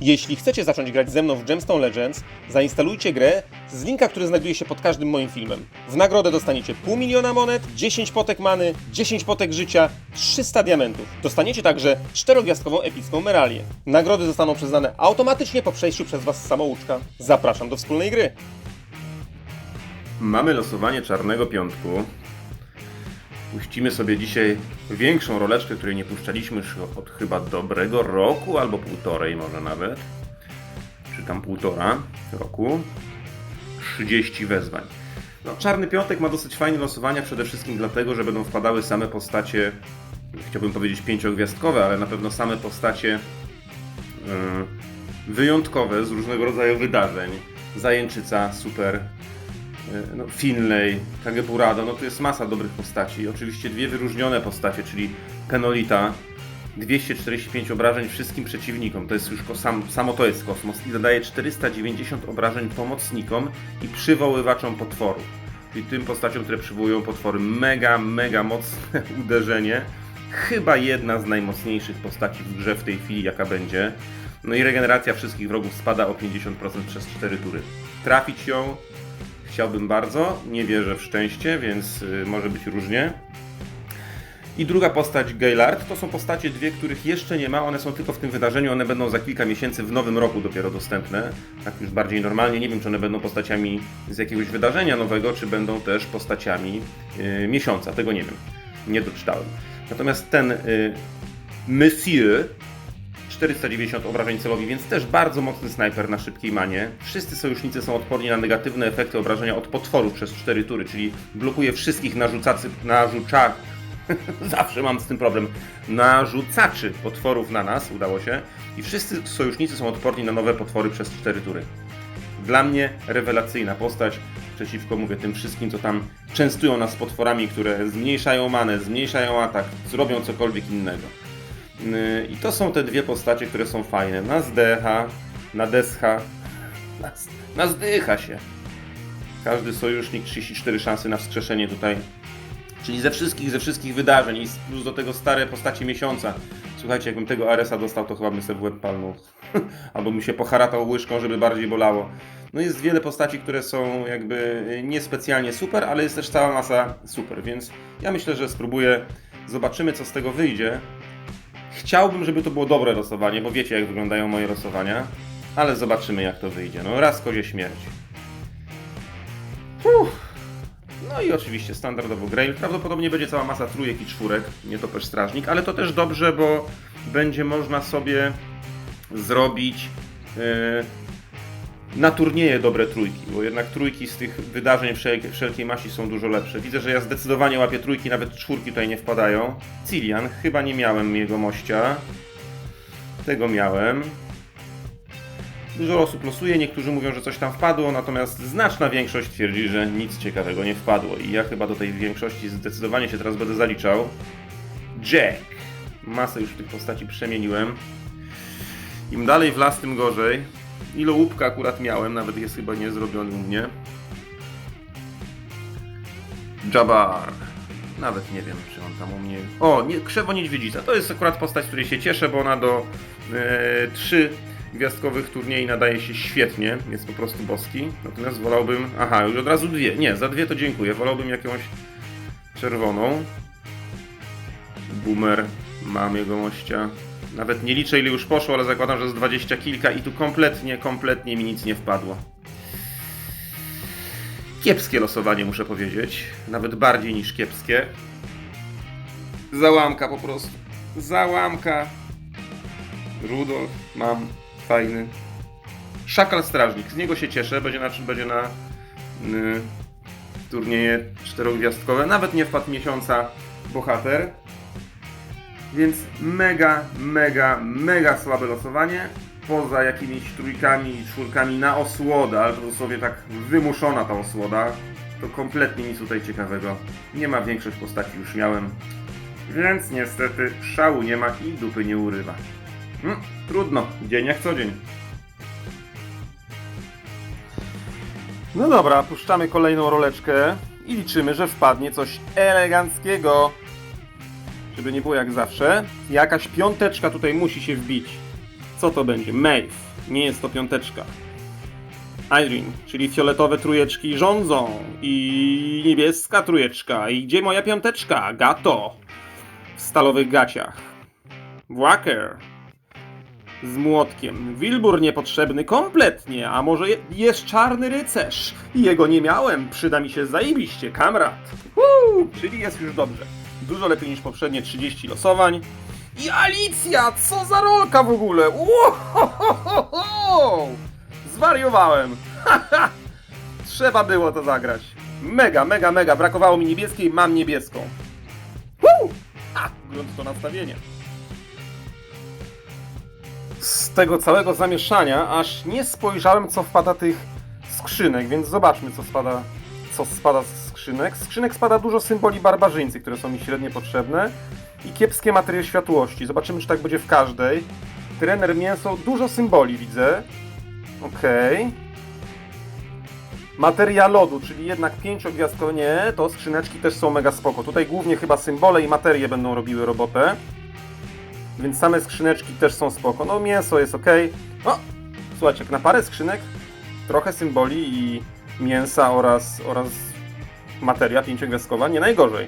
Jeśli chcecie zacząć grać ze mną w Gemstone Legends, zainstalujcie grę z linka, który znajduje się pod każdym moim filmem. W nagrodę dostaniecie pół miliona monet, 10 potek many, 10 potek życia, 300 diamentów. Dostaniecie także czterogwiazdkową epicką meralię. Nagrody zostaną przyznane automatycznie po przejściu przez Was samouczka. Zapraszam do wspólnej gry. Mamy losowanie czarnego piątku. Puścimy sobie dzisiaj większą roleczkę, której nie puszczaliśmy już od chyba dobrego roku, albo półtorej może nawet. Czy tam półtora roku. 30 wezwań. No, czarny piątek ma dosyć fajne losowania, przede wszystkim dlatego, że będą wpadały same postacie, chciałbym powiedzieć pięciogwiazdkowe, ale na pewno same postacie yy, wyjątkowe z różnego rodzaju wydarzeń. Zajęczyca, super, no, Finlay, Kageburado, no to jest masa dobrych postaci. Oczywiście dwie wyróżnione postacie, czyli Penolita, 245 obrażeń wszystkim przeciwnikom, to jest już sam, samo to jest kosmos i dodaje 490 obrażeń pomocnikom i przywoływaczom potworów. Czyli tym postaciom, które przywołują potwory. Mega, mega mocne uderzenie. Chyba jedna z najmocniejszych postaci w grze w tej chwili, jaka będzie. No i regeneracja wszystkich wrogów spada o 50% przez 4 tury. Trafić ją Chciałbym bardzo, nie wierzę w szczęście, więc y, może być różnie. I druga postać, Gaylard, to są postacie dwie, których jeszcze nie ma, one są tylko w tym wydarzeniu, one będą za kilka miesięcy w nowym roku dopiero dostępne, tak już bardziej normalnie. Nie wiem, czy one będą postaciami z jakiegoś wydarzenia nowego, czy będą też postaciami y, miesiąca, tego nie wiem, nie doczytałem. Natomiast ten y, Monsieur 490 obrażeń celowi, więc też bardzo mocny snajper na szybkiej manie. Wszyscy sojusznicy są odporni na negatywne efekty obrażenia od potworów przez 4 tury, czyli blokuje wszystkich narzucacy, narzucza... Zawsze mam z tym problem. Narzucaczy potworów na nas, udało się. I wszyscy sojusznicy są odporni na nowe potwory przez 4 tury. Dla mnie rewelacyjna postać przeciwko, mówię, tym wszystkim, co tam częstują nas potworami, które zmniejszają manę, zmniejszają atak, zrobią cokolwiek innego. Yy, I to są te dwie postacie, które są fajne. Na zdecha, na descha, na, zdycha się. Każdy sojusznik 34 szanse na wskrzeszenie tutaj. Czyli ze wszystkich, ze wszystkich wydarzeń i plus do tego stare postacie miesiąca. Słuchajcie, jakbym tego Aresa dostał, to chyba bym sobie w łeb palnął. Albo mi się poharatał łyżką, żeby bardziej bolało. No jest wiele postaci, które są jakby niespecjalnie super, ale jest też cała masa super, więc ja myślę, że spróbuję. Zobaczymy, co z tego wyjdzie. Chciałbym, żeby to było dobre losowanie, bo wiecie, jak wyglądają moje losowania. Ale zobaczymy, jak to wyjdzie. No, raz kozie śmierć. Uff. No i oczywiście standardowo Grail. Prawdopodobnie będzie cała masa trójek i czwórek, nie to też strażnik, ale to też dobrze, bo będzie można sobie zrobić yy, na turnieje dobre trójki, bo jednak trójki z tych wydarzeń wszelkiej, wszelkiej maści są dużo lepsze. Widzę, że ja zdecydowanie łapię trójki, nawet czwórki tutaj nie wpadają. Cilian, chyba nie miałem jego mościa. Tego miałem. Dużo osób losuje, niektórzy mówią, że coś tam wpadło, natomiast znaczna większość twierdzi, że nic ciekawego nie wpadło. I ja chyba do tej większości zdecydowanie się teraz będę zaliczał. Jack. Masę już tych postaci przemieniłem. Im dalej w las, tym gorzej. Ilołupka akurat miałem, nawet jest chyba nie zrobiony u mnie. Jabbar. Nawet nie wiem, czy on tam u mnie... O, nie, Krzewo Niedźwiedzica. To jest akurat postać, której się cieszę, bo ona do e, trzy gwiazdkowych turniej nadaje się świetnie. Jest po prostu boski. Natomiast wolałbym... Aha, już od razu dwie. Nie, za dwie to dziękuję. Wolałbym jakąś czerwoną. Boomer. Mam jego mościa. Nawet nie liczę ile już poszło, ale zakładam, że z dwadzieścia kilka i tu kompletnie, kompletnie mi nic nie wpadło. Kiepskie losowanie, muszę powiedzieć. Nawet bardziej niż kiepskie. Załamka po prostu. Załamka. Rudolf mam. Fajny. Szakal Strażnik. Z niego się cieszę. Będzie na czym będzie na y, turnieje czterogwiazdkowe. Nawet nie wpadł miesiąca bohater. Więc mega, mega, mega słabe losowanie. Poza jakimiś trójkami i czwórkami na osłodę, ale to dosłownie tak wymuszona ta osłoda. To kompletnie nic tutaj ciekawego. Nie ma większość postaci już miałem. Więc niestety szału nie ma i dupy nie urywa. Hmm, trudno, dzień jak co dzień. No dobra, puszczamy kolejną roleczkę i liczymy, że wpadnie coś eleganckiego. Żeby nie było jak zawsze. Jakaś piąteczka tutaj musi się wbić. co to będzie? Maeve. Nie jest to piąteczka. Irene, czyli fioletowe trójeczki rządzą. I niebieska trójeczka. I gdzie moja piąteczka? Gato. W stalowych gaciach. Walker. Z młotkiem. Wilbur niepotrzebny kompletnie, a może je- jest czarny rycerz? Jego nie miałem, przyda mi się zajebiście, kamrat. Woo! Czyli jest już dobrze. Dużo lepiej niż poprzednie 30 losowań. I Alicja, co za rolka w ogóle? Wow! Zwariowałem. Trzeba było to zagrać. Mega, mega, mega. Brakowało mi niebieskiej, mam niebieską. Woo! Ha! Grunt to nastawienie. Z tego całego zamieszania aż nie spojrzałem, co wpada tych skrzynek, więc zobaczmy, co spada, co spada z skrzynek. Skrzynek spada dużo symboli barbarzyńcy, które są mi średnio potrzebne i kiepskie materiały światłości. Zobaczymy, czy tak będzie w każdej. Trener mięso, dużo symboli widzę. Okej. Materia lodu, czyli jednak pięciogwiazdkowe, nie, to skrzyneczki też są mega spoko. Tutaj głównie chyba symbole i materie będą robiły robotę. Więc same skrzyneczki też są spoko. No mięso jest ok. O! Słuchajcie, jak na parę skrzynek, trochę symboli i mięsa oraz, oraz materia pięciogwiazdkowa, nie najgorzej.